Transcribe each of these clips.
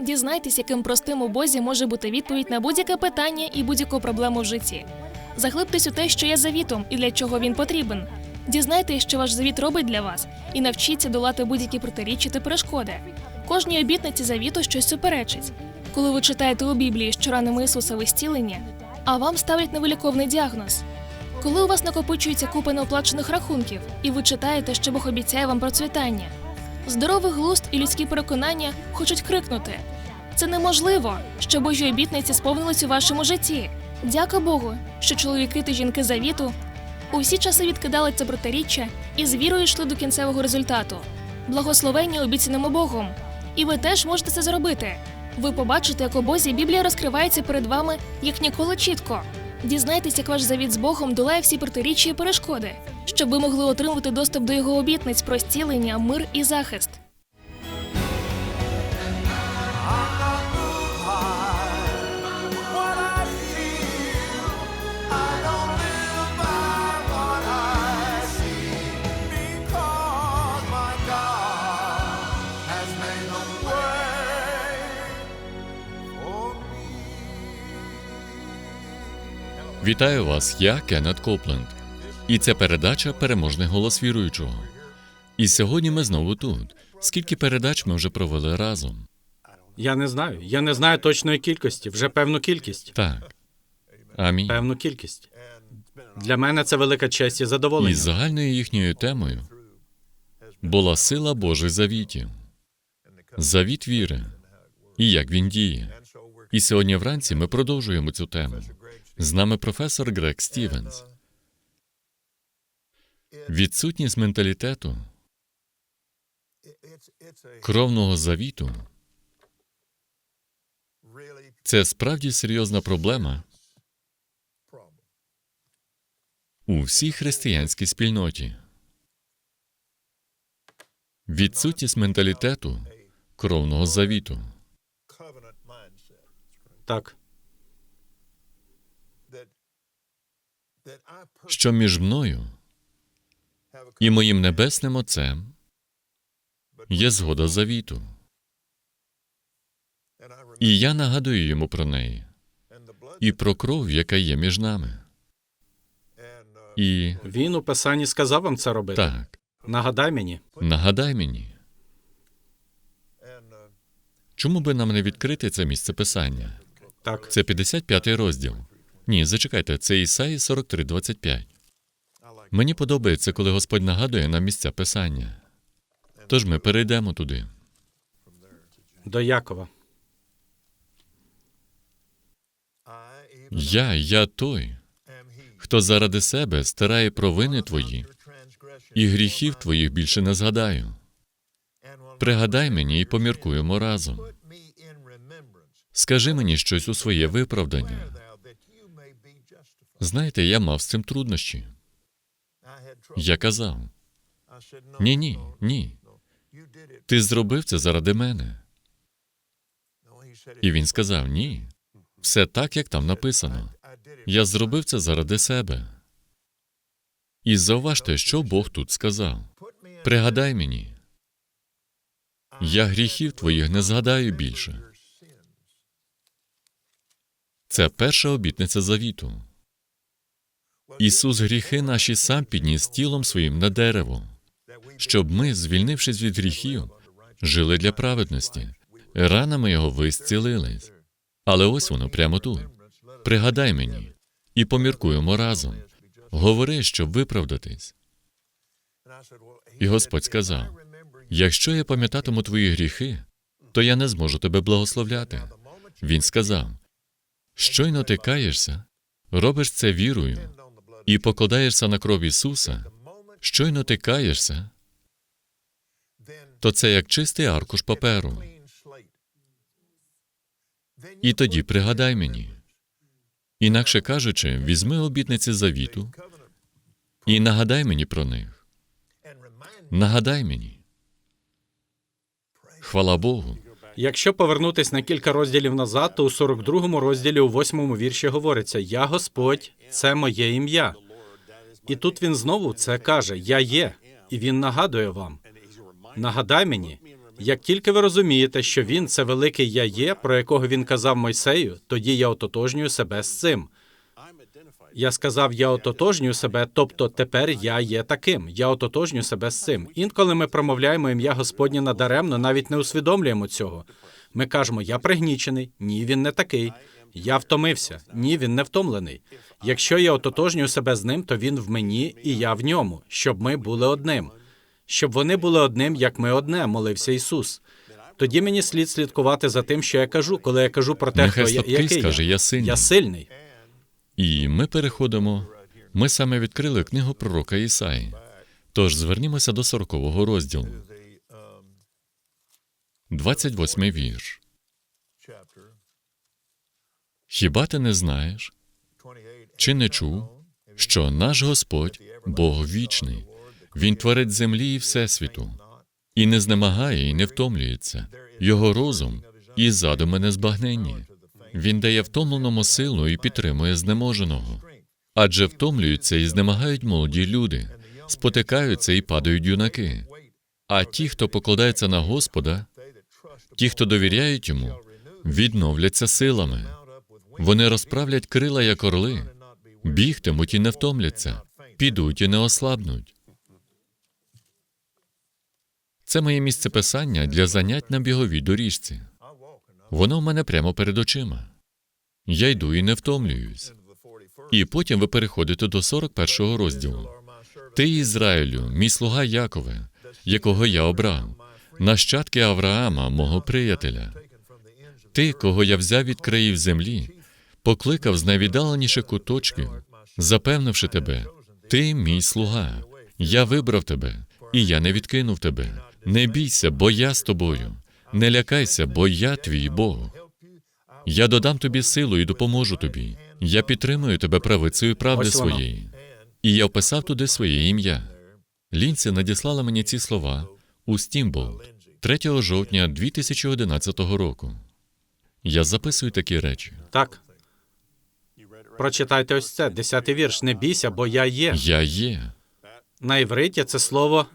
Дізнайтесь, яким простим у Бозі може бути відповідь на будь-яке питання і будь-яку проблему в житті. Заглибтесь у те, що є завітом і для чого він потрібен. Дізнайтесь, що ваш завіт робить для вас, і навчіться долати будь-які протиріччя та перешкоди. Кожній обітниці завіту щось суперечить. Коли ви читаєте у Біблії, що ранами Ісуса ви а вам ставлять невиліковний діагноз. Коли у вас накопичується купа неоплачених рахунків, і ви читаєте, що Бог обіцяє вам процвітання. Здоровий глузд і людські переконання хочуть крикнути: це неможливо, що Божі обітниці сповнились у вашому житті. Дяка Богу, що чоловіки та жінки завіту у всі часи відкидали це протиріччя і з вірою йшли до кінцевого результату. Благословення обіцяному Богом. І ви теж можете це зробити. Ви побачите, як у Бозі Біблія розкривається перед вами як ніколи чітко. Дізнайтесь, як ваш завіт з Богом долає всі протиріччя і перешкоди, щоб ви могли отримати доступ до його обітниць про зцілення, мир і захист. Вітаю вас, я Кеннет Копленд. І це передача Переможний голос віруючого. І сьогодні ми знову тут. Скільки передач ми вже провели разом? Я не знаю. Я не знаю точної кількості, вже певну кількість. Так. Амінь. Певну кількість. Для мене це велика честь і задоволення. І загальною їхньою темою була сила Божих завітів, завіт віри і як він діє. І сьогодні вранці ми продовжуємо цю тему. З нами професор Грег Стівенс. Відсутність менталітету кровного завіту це справді серйозна проблема у всій християнській спільноті. Відсутність менталітету кровного завіту. Так. що між мною і моїм небесним Отцем є згода завіту, і я нагадую йому про неї, і про кров, яка є між нами. І Він у писанні сказав вам це робити. так, Нагадай мені. нагадай мені, чому би нам не відкрити це місце писання? Так. Це 55-й розділ. Ні, зачекайте, це Ісаї 43.25. Мені подобається, коли Господь нагадує нам місця писання. Тож ми перейдемо туди. До Якова. Я, я той, хто заради себе стирає провини твої, і гріхів твоїх більше не згадаю. Пригадай мені і поміркуємо разом. Скажи мені щось у своє виправдання. Знаєте, я мав з цим труднощі. Я казав: ні, ні, ні. Ти зробив це заради мене. І він сказав: Ні. Все так, як там написано. Я зробив це заради себе. І зауважте, що Бог тут сказав. Пригадай мені, я гріхів твоїх не згадаю більше. Це перша обітниця завіту. Ісус гріхи наші сам підніс тілом своїм на дерево, щоб ми, звільнившись від гріхів, жили для праведності. Ранами його ви зцілились. Але ось воно прямо тут. Пригадай мені і поміркуємо разом. Говори, щоб виправдатись. І Господь сказав: Якщо я пам'ятатиму твої гріхи, то я не зможу тебе благословляти. Він сказав: щойно ти каєшся, робиш це вірою і покладаєшся на кров Ісуса, щойно ти каєшся, то це як чистий аркуш паперу. І тоді пригадай мені. Інакше кажучи, візьми обітниці завіту і нагадай мені про них. Нагадай мені. Хвала Богу. Якщо повернутись на кілька розділів назад, то у 42-му розділі у 8-му вірші говориться: Я Господь, це моє ім'я. І тут він знову це каже: Я є, і він нагадує вам. Нагадай мені, Як тільки ви розумієте, що він це великий я є, про якого він казав Мойсею, тоді я ототожнюю себе з цим. Я сказав, я ототожнюю себе, тобто тепер я є таким. Я ототожнюю себе з цим. Інколи ми промовляємо ім'я Господнє надаремно, навіть не усвідомлюємо цього. Ми кажемо, я пригнічений. Ні, він не такий. Я втомився. Ні, він не втомлений. Якщо я ототожнюю себе з ним, то він в мені і я в ньому, щоб ми були одним. Щоб вони були одним, як ми одне, молився Ісус. Тоді мені слід слідкувати за тим, що я кажу, коли я кажу про те, Нехай хто я, який скаже, я. «Я сильний». Я сильний. І ми переходимо. Ми саме відкрили книгу пророка Ісаї. Тож звернімося до 40-го розділу, 28-й вірш. Хіба ти не знаєш, чи не чув, що наш Господь Бог вічний, Він творить землі і всесвіту, і не знемагає, і не втомлюється. Його розум і задуми незбагненні. Він дає втомленому силу і підтримує знеможеного. Адже втомлюються і знемагають молоді люди, спотикаються і падають юнаки. А ті, хто покладається на Господа, ті, хто довіряють йому, відновляться силами. Вони розправлять крила, як орли, бігтимуть і не втомляться, підуть і не ослабнуть. Це моє місце писання для занять на біговій доріжці. Воно в мене прямо перед очима. Я йду і не втомлююсь. І потім ви переходите до 41-го розділу. Ти, Ізраїлю, мій слуга Якове, якого я обрав, нащадки Авраама, мого приятеля. Ти, кого я взяв від країв землі, покликав з найвіддаленіших куточків, запевнивши тебе, ти мій слуга, я вибрав тебе, і я не відкинув тебе. Не бійся, бо я з тобою. Не лякайся, бо я твій Бог. Я додам тобі силу і допоможу тобі. Я підтримую тебе правицею правди Ось воно. своєї. І я вписав туди своє ім'я. Лінці надіслала мені ці слова у Стімболт 3 жовтня 2011 року. Я записую такі речі. Так. Прочитайте ось це, десятий вірш. Не бійся, бо я є. Я є. На івриті це слово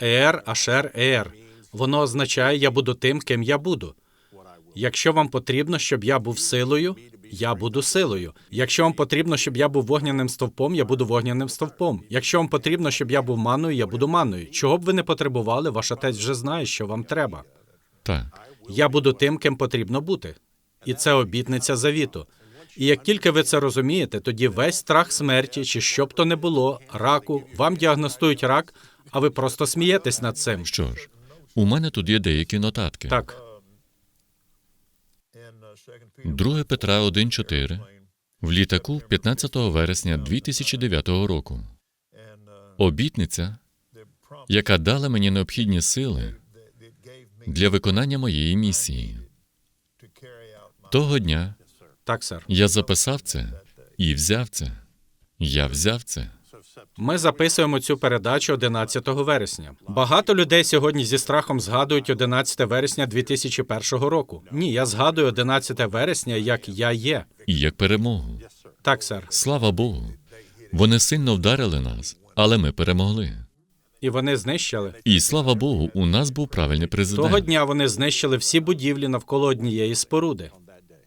ер, ашер, ер. Воно означає я буду тим, ким я буду. Якщо вам потрібно, щоб я був силою, я буду силою. Якщо вам потрібно, щоб я був вогняним стовпом, я буду вогняним стовпом. Якщо вам потрібно, щоб я був маною, я буду маною. Чого б ви не потребували, ваш отець вже знає, що вам треба. Так. Я буду тим, ким потрібно бути. І це обітниця завіту. І як тільки ви це розумієте, тоді весь страх смерті, чи що б то не було, раку, вам діагностують рак, а ви просто смієтесь над цим. Що ж, у мене тут є деякі нотатки. Так, uh, 2 Петра 1.4 в літаку 15 вересня 2009 року. Обітниця, яка дала мені необхідні сили для виконання моєї місії. Того дня так, сер. я записав це і взяв це. Я взяв це. Ми записуємо цю передачу 11 вересня. Багато людей сьогодні зі страхом згадують 11 вересня 2001 року. Ні, я згадую 11 вересня, як я є. І як перемогу. Так, сер. Слава Богу. Вони сильно вдарили нас, але ми перемогли. І вони знищили. І слава Богу, у нас був правильний президент. Того дня вони знищили всі будівлі навколо однієї споруди.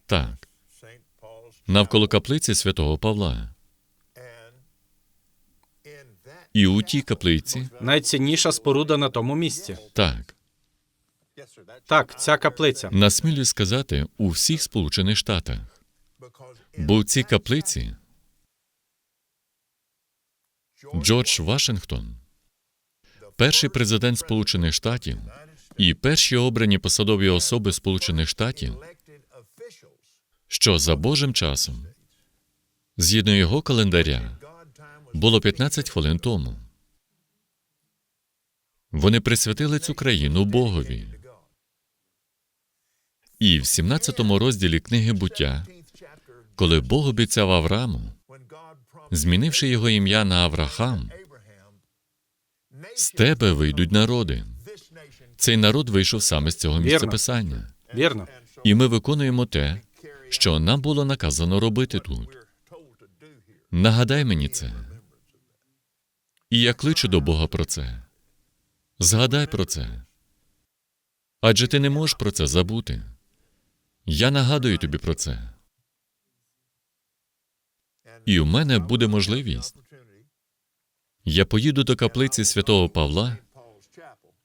Так. Навколо каплиці святого Павла. І у тій каплиці, Найцінніша споруда на тому місці. так, Так, ця каплиця. насмілюсь сказати, у всіх Сполучених Штатах. Бо в цій каплиці Джордж Вашингтон, перший президент Сполучених Штатів і перші обрані посадові особи Сполучених Штатів, що за Божим часом, згідно його календаря, було 15 хвилин тому. Вони присвятили цю країну Богові. І в 17 розділі книги буття, коли Бог обіцяв Аврааму, змінивши його ім'я на Аврахам, з тебе вийдуть народи. Цей народ вийшов саме з цього місця писання. Вірно. І ми виконуємо те, що нам було наказано робити тут. Нагадай мені це. І я кличу до Бога про це. Згадай про це. Адже ти не можеш про це забути. Я нагадую тобі про це. І у мене буде можливість. Я поїду до каплиці святого Павла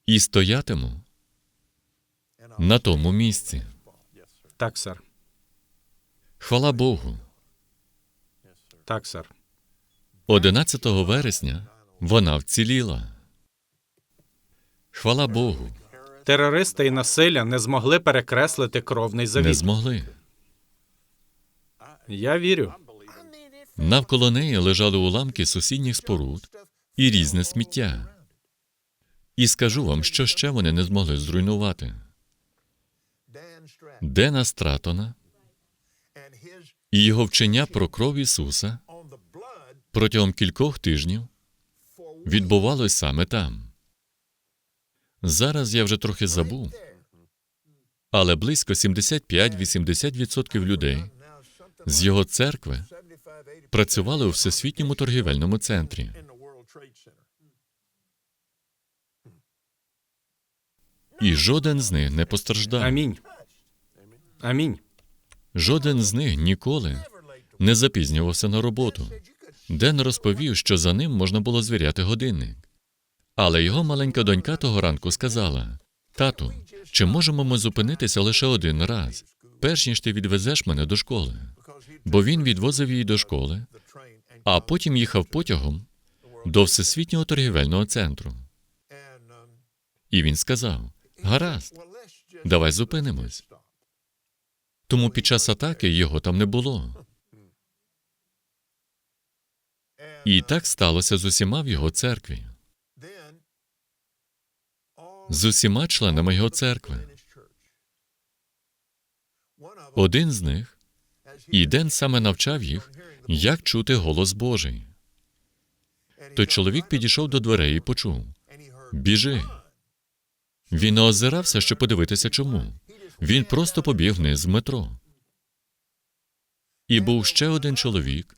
і стоятиму на тому місці. Так, сер. Хвала Богу. Так, сер. 11 вересня вона вціліла. Хвала Богу, Терористи і насилля не змогли перекреслити кровний не змогли. Я вірю. Навколо неї лежали уламки сусідніх споруд і різне сміття. І скажу вам, що ще вони не змогли зруйнувати. Дена Стратона і його вчення про кров Ісуса протягом кількох тижнів відбувалось саме там. Зараз я вже трохи забув, але близько 75-80% людей з його церкви працювали у всесвітньому торгівельному центрі. І жоден з них не постраждав. Амінь. Амінь. Жоден з них ніколи не запізнювався на роботу. Ден розповів, що за ним можна було звіряти годинник. Але його маленька донька того ранку сказала: Тату, чи можемо ми зупинитися лише один раз, перш ніж ти відвезеш мене до школи? Бо він відвозив її до школи, а потім їхав потягом до всесвітнього торгівельного центру. І він сказав: Гаразд, давай зупинимось. Тому під час атаки його там не було. І так сталося з усіма в його церкві, з усіма членами його церкви. Один з них, і Ден саме навчав їх, як чути голос Божий. Той чоловік підійшов до дверей і почув: Біжи. Він не озирався, щоб подивитися чому. Він просто побіг вниз з метро. І був ще один чоловік,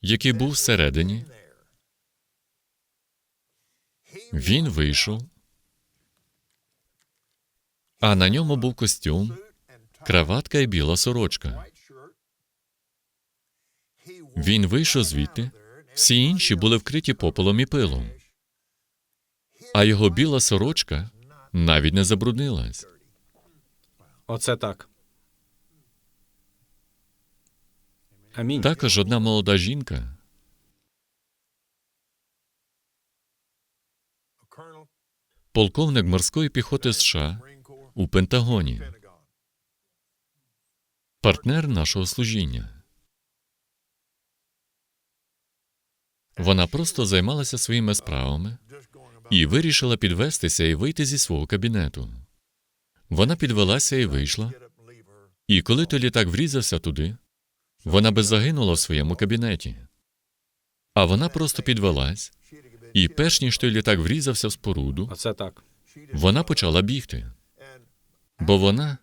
який був всередині. Він вийшов, а на ньому був костюм, краватка і біла сорочка. Він вийшов звідти, всі інші були вкриті попелом і пилом, а його біла сорочка навіть не забруднилась. Оце так. Амінь. Також одна молода жінка полковник морської піхоти США у Пентагоні, партнер нашого служіння. Вона просто займалася своїми справами і вирішила підвестися і вийти зі свого кабінету. Вона підвелася і вийшла. І коли той літак врізався туди, вона би загинула в своєму кабінеті. А вона просто підвелась, і перш ніж той літак врізався в споруду, Оце так. вона почала бігти. Бо вона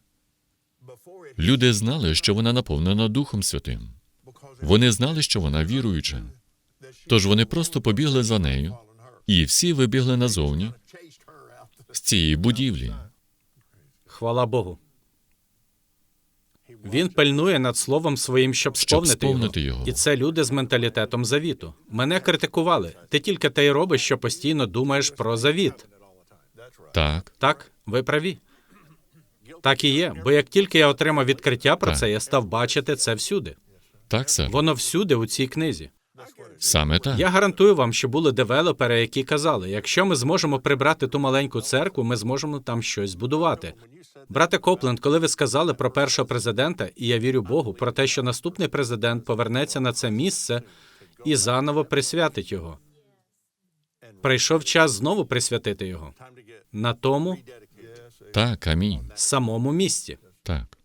люди знали, що вона наповнена Духом Святим. Вони знали, що вона віруюча. Тож вони просто побігли за нею, і всі вибігли назовні з цієї будівлі. Хвала Богу. Він пильнує над словом своїм, щоб Щоб сповнити, сповнити його. його. І це люди з менталітетом завіту. Мене критикували. Ти тільки те й робиш, що постійно думаєш про завіт. Так, Так, ви праві. Так і є. Бо як тільки я отримав відкриття про Так. це, я став бачити це всюди. так, сер. Воно всюди у цій книзі. Саме так. Я гарантую вам, що були девелопери, які казали: якщо ми зможемо прибрати ту маленьку церкву, ми зможемо там щось збудувати. Брате Копленд, коли ви сказали про першого президента, і я вірю Богу, про те, що наступний президент повернеться на це місце і заново присвятить його. Прийшов час знову присвятити його на тому Так, амінь. самому місці, Так.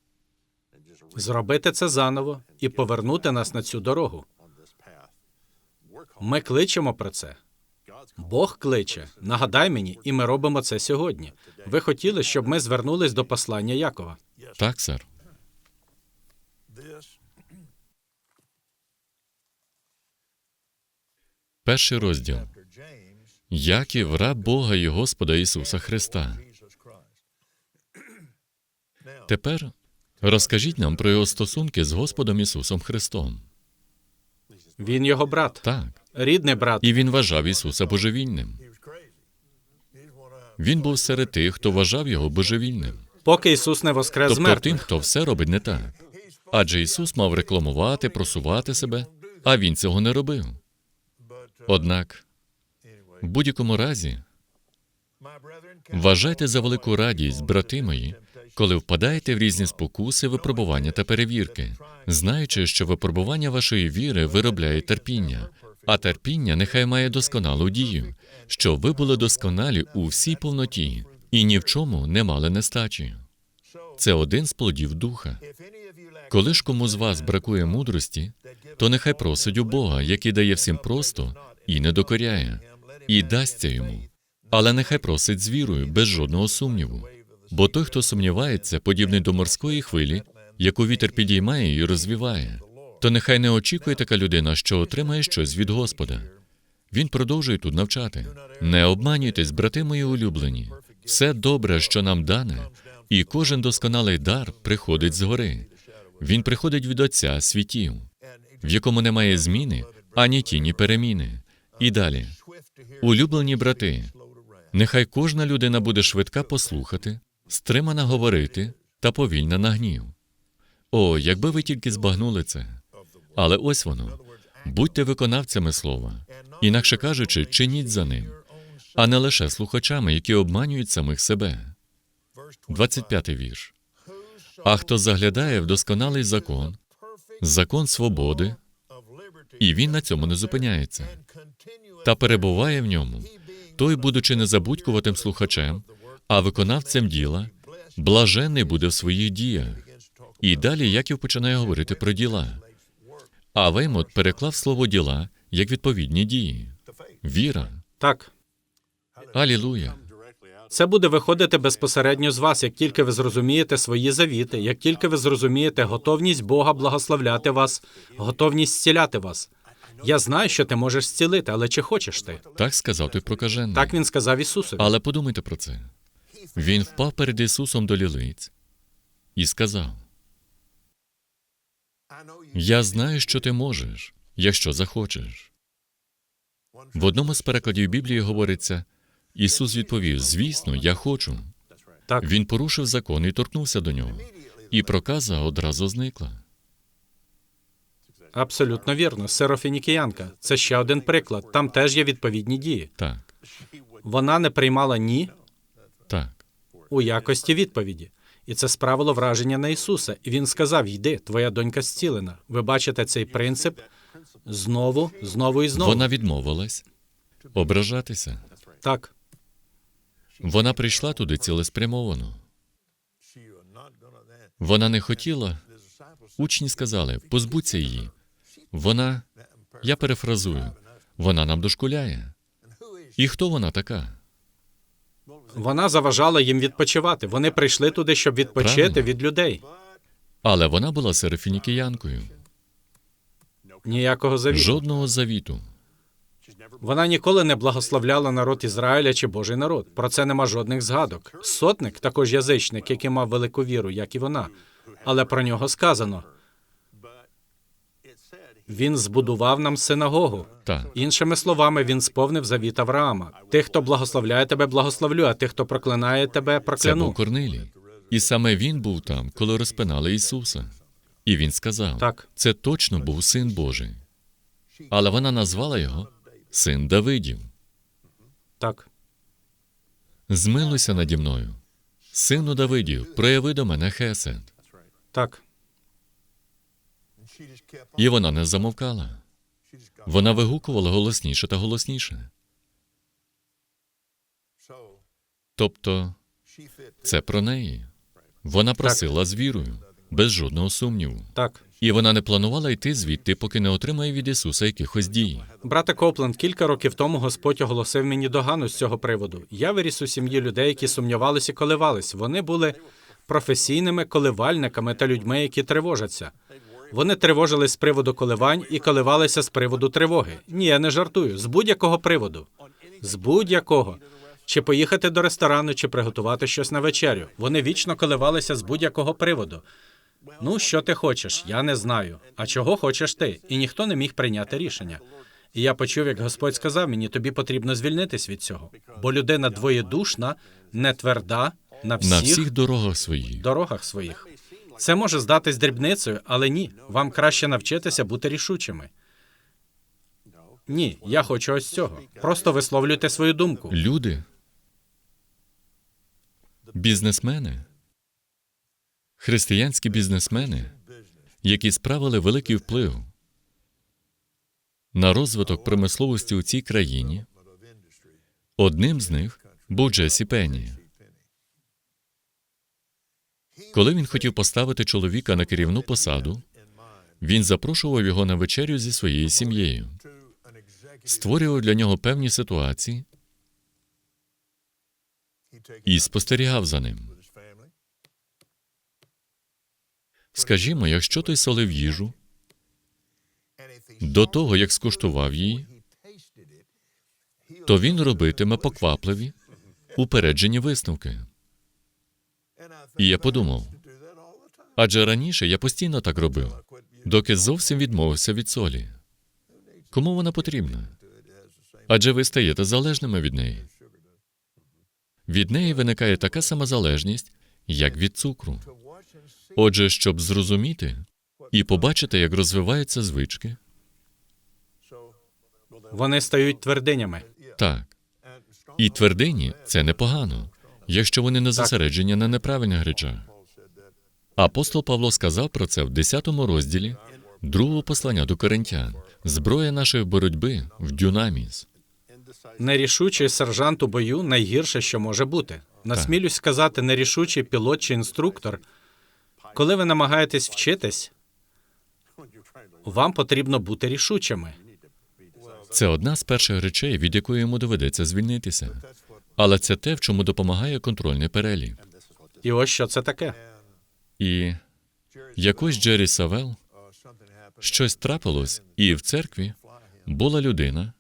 зробити це заново і повернути нас на цю дорогу. Ми кличемо про це. Бог кличе. Нагадай мені, і ми робимо це сьогодні. Ви хотіли, щоб ми звернулись до послання Якова. Так, сер. Перший розділ Яків раб Бога і Господа Ісуса Христа. Тепер розкажіть нам про його стосунки з Господом Ісусом Христом. Він його брат, Так. Рідний брат. І він вважав Ісуса божевільним. Він був серед тих, хто вважав його божевільним. Поки Ісус не воскрес з Тобто тим, хто все робить не так. Адже Ісус мав рекламувати, просувати себе, а Він цього не робив. Однак, в будь-якому разі, вважайте за велику радість, брати мої, коли впадаєте в різні спокуси, випробування та перевірки, знаючи, що випробування вашої віри виробляє терпіння, а терпіння нехай має досконалу дію, щоб ви були досконалі у всій повноті і ні в чому не мали нестачі. Це один з плодів духа. Коли ж кому з вас бракує мудрості, то нехай просить у Бога, який дає всім просто і не докоряє, і дасться йому. Але нехай просить з вірою, без жодного сумніву. Бо той, хто сумнівається, подібний до морської хвилі, яку вітер підіймає і розвіває, то нехай не очікує така людина, що отримає щось від Господа. Він продовжує тут навчати. Не обманюйтесь, брати мої улюблені. Все добре, що нам дане, і кожен досконалий дар приходить згори. Він приходить від Отця світів, в якому немає зміни ані тіні переміни. І далі, улюблені брати, нехай кожна людина буде швидка послухати, стримана говорити та повільна на гнів. О, якби ви тільки збагнули це. Але ось воно. Будьте виконавцями слова, інакше кажучи, чиніть за ним, а не лише слухачами, які обманюють самих себе. 25-й вірш. А хто заглядає в досконалий закон, закон свободи, і він на цьому не зупиняється, та перебуває в ньому, той, будучи незабудькуватим слухачем, а виконавцем діла, блаженний буде в своїх діях. І далі Яків починає говорити про діла. А Веймот переклав слово діла як відповідні дії. Віра. Так, Алілуя. це буде виходити безпосередньо з вас, як тільки ви зрозумієте свої завіти, як тільки ви зрозумієте готовність Бога благословляти вас, готовність зціляти вас. Я знаю, що ти можеш зцілити, але чи хочеш ти? Так сказав той прокажений. Так він сказав Ісусові. Але подумайте про це. Він впав перед Ісусом до лілиць і сказав: Я знаю, що ти можеш, якщо захочеш. В одному з перекладів Біблії говориться: Ісус відповів: Звісно, я хочу. Так, Він порушив закон і торкнувся до нього, і проказа одразу зникла. абсолютно вірно. Серофінікіянка. Це ще один приклад. Там теж є відповідні дії. Так, Вона не приймала ні так. у якості відповіді. І це справило враження на Ісуса. І він сказав: Йди, твоя донька зцілена. Ви бачите цей принцип знову, знову і знову. Вона відмовилась ображатися. Так, Вона прийшла туди цілеспрямовано. Вона не хотіла. Учні сказали: позбудься її. Вона, я перефразую, вона нам дошкуляє. І хто вона така? Вона заважала їм відпочивати. Вони прийшли туди, щоб відпочити Правильно. від людей. Але вона була серафінікіянкою. Ніякого завіту. Жодного завіту. Вона ніколи не благословляла народ Ізраїля чи Божий народ. Про це нема жодних згадок. Сотник також язичник, який мав велику віру, як і вона. Але про нього сказано: він збудував нам синагогу. Так, Іншими словами, він сповнив завіт Авраама. Тих, хто благословляє тебе, благословлю, а тих, хто проклинає тебе, це був прокляну. Корнилій. І саме він був там, коли розпинали Ісуса. І він сказав: Так. це точно був син Божий. Але вона назвала його син Давидів. Так, Змилуйся наді мною. Сину Давидів, прояви до мене хесед. так. І вона не замовкала. Вона вигукувала голосніше та голосніше. Тобто, це про неї. Вона просила з вірою, без жодного сумніву. Так. І вона не планувала йти звідти, поки не отримає від Ісуса якихось дій. Брате Копленд, кілька років тому Господь оголосив мені догану з цього приводу. Я виріс у сім'ї людей, які сумнівалися і коливались. Вони були професійними коливальниками та людьми, які тривожаться. Вони тривожились з приводу коливань і коливалися з приводу тривоги. Ні, я не жартую. З будь-якого приводу. З будь-якого. Чи поїхати до ресторану, чи приготувати щось на вечерю. Вони вічно коливалися з будь-якого приводу. Ну, що ти хочеш? Я не знаю. А чого хочеш ти? І ніхто не міг прийняти рішення. І я почув, як Господь сказав мені, тобі потрібно звільнитись від цього. Бо людина двоєдушна, не тверда на всіх, На всіх дорогах своїх. дорогах своїх. Це може здатись дрібницею, але ні. Вам краще навчитися бути рішучими. Ні, я хочу ось цього. Просто висловлюйте свою думку. Люди, бізнесмени, християнські бізнесмени, які справили великий вплив на розвиток промисловості у цій країні, одним з них був Джесі Пенні. Коли він хотів поставити чоловіка на керівну посаду, він запрошував його на вечерю зі своєю сім'єю, створював для нього певні ситуації і спостерігав за ним. Скажімо, якщо той солив їжу до того, як скуштував її, то він робитиме поквапливі, упереджені висновки. І я подумав, адже раніше я постійно так робив, доки зовсім відмовився від солі. Кому вона потрібна? Адже ви стаєте залежними від неї. Від неї виникає така сама залежність, як від цукру. Отже, щоб зрозуміти і побачити, як розвиваються звички, Вони стають твердинями. так. І твердині це непогано, якщо вони не зосереджені на неправильних речах. Апостол Павло сказав про це в 10 розділі другого послання до коринтян. Зброя нашої боротьби в дюнаміс. Нерішучий сержант у бою найгірше, що може бути. Насмілюсь сказати, нерішучий пілот чи інструктор. Коли ви намагаєтесь вчитись, вам потрібно бути рішучими. Це одна з перших речей, від якої йому доведеться звільнитися. Але це те, в чому допомагає контрольний перелік. І ось що це таке. І якось Джері Савел щось трапилось, і в церкві була людина,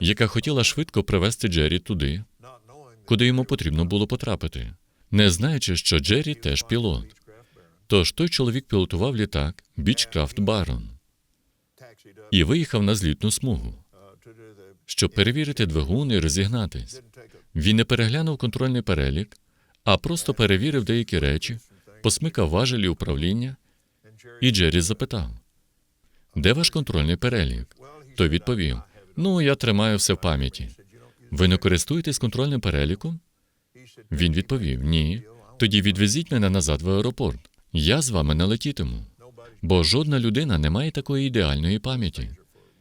яка хотіла швидко привезти Джері туди, куди йому потрібно було потрапити, не знаючи, що Джері теж пілот. Тож той чоловік пілотував літак Бічкрафт Барон і виїхав на злітну смугу, щоб перевірити двигун і розігнатись. Він не переглянув контрольний перелік, а просто перевірив деякі речі, посмикав важелі управління, і Джері запитав: Де ваш контрольний перелік? Той відповів: Ну, я тримаю все в пам'яті. Ви не користуєтесь контрольним переліком? Він відповів: Ні. Тоді відвезіть мене назад в аеропорт. Я з вами не летітиму. Бо жодна людина не має такої ідеальної пам'яті.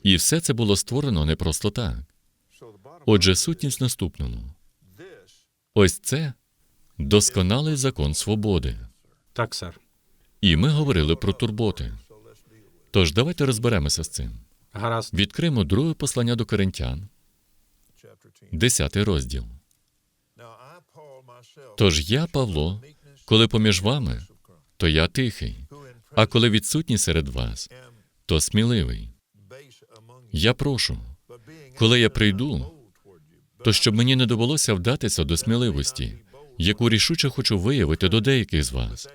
І все це було створено не просто так. Отже, сутність наступному. Ось це досконалий закон свободи. Так, сер. І ми говорили про турботи. Тож давайте розберемося з цим. Гаразд. Відкриємо друге послання до коринтян, 10 розділ. Тож я, Павло, коли поміж вами, то я тихий, а коли відсутній серед вас, то сміливий. Я прошу, коли я прийду, то щоб мені не довелося вдатися до сміливості, яку рішуче хочу виявити до деяких з вас,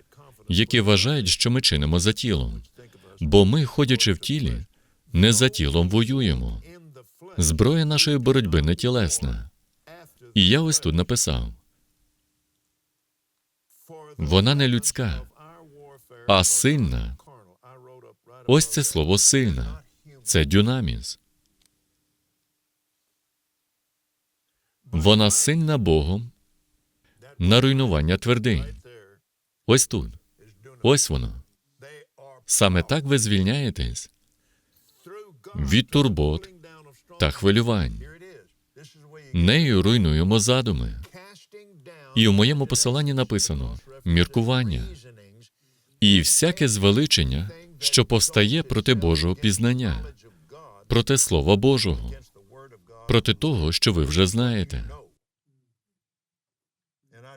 які вважають, що ми чинимо за тілом. Бо ми, ходячи в тілі, не за тілом воюємо. Зброя нашої боротьби не тілесна. І я ось тут написав: вона не людська, а сильна. Ось це слово сильна. Це дюнаміс. Вона сильна Богом на руйнування твердинь. Ось тут. Ось воно. Саме так ви звільняєтесь від турбот та хвилювань. Нею руйнуємо задуми. І в моєму посиланні написано міркування і всяке звеличення, що повстає проти Божого пізнання, проти Слова Божого, проти того, що ви вже знаєте.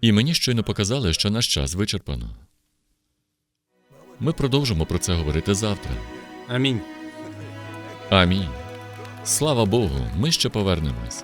І мені щойно показали, що наш час вичерпано. Ми продовжимо про це говорити завтра. Амінь. Амінь. Слава Богу, ми ще повернемось.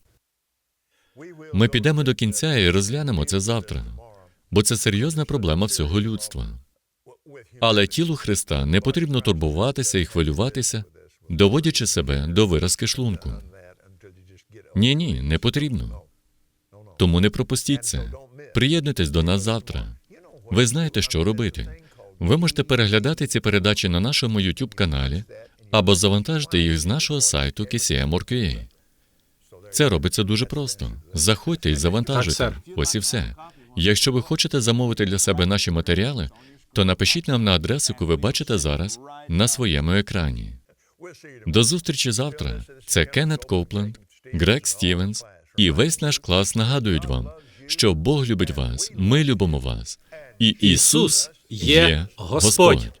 Ми підемо до кінця і розглянемо це завтра, бо це серйозна проблема всього людства. Але тілу Христа не потрібно турбуватися і хвилюватися, доводячи себе до виразки шлунку. Ні, ні, не потрібно. Тому не пропустіть це. Приєднуйтесь до нас завтра. Ви знаєте, що робити. Ви можете переглядати ці передачі на нашому YouTube каналі або завантажити їх з нашого сайту KCM.org.ua. Це робиться дуже просто. Заходьте і завантажуйте. Ось і все. Якщо ви хочете замовити для себе наші матеріали, то напишіть нам на адресу, яку ви бачите зараз на своєму екрані. До зустрічі завтра. Це Кеннет Копленд, Грег Стівенс і весь наш клас нагадують вам, що Бог любить вас, ми любимо вас, і Ісус є Господь.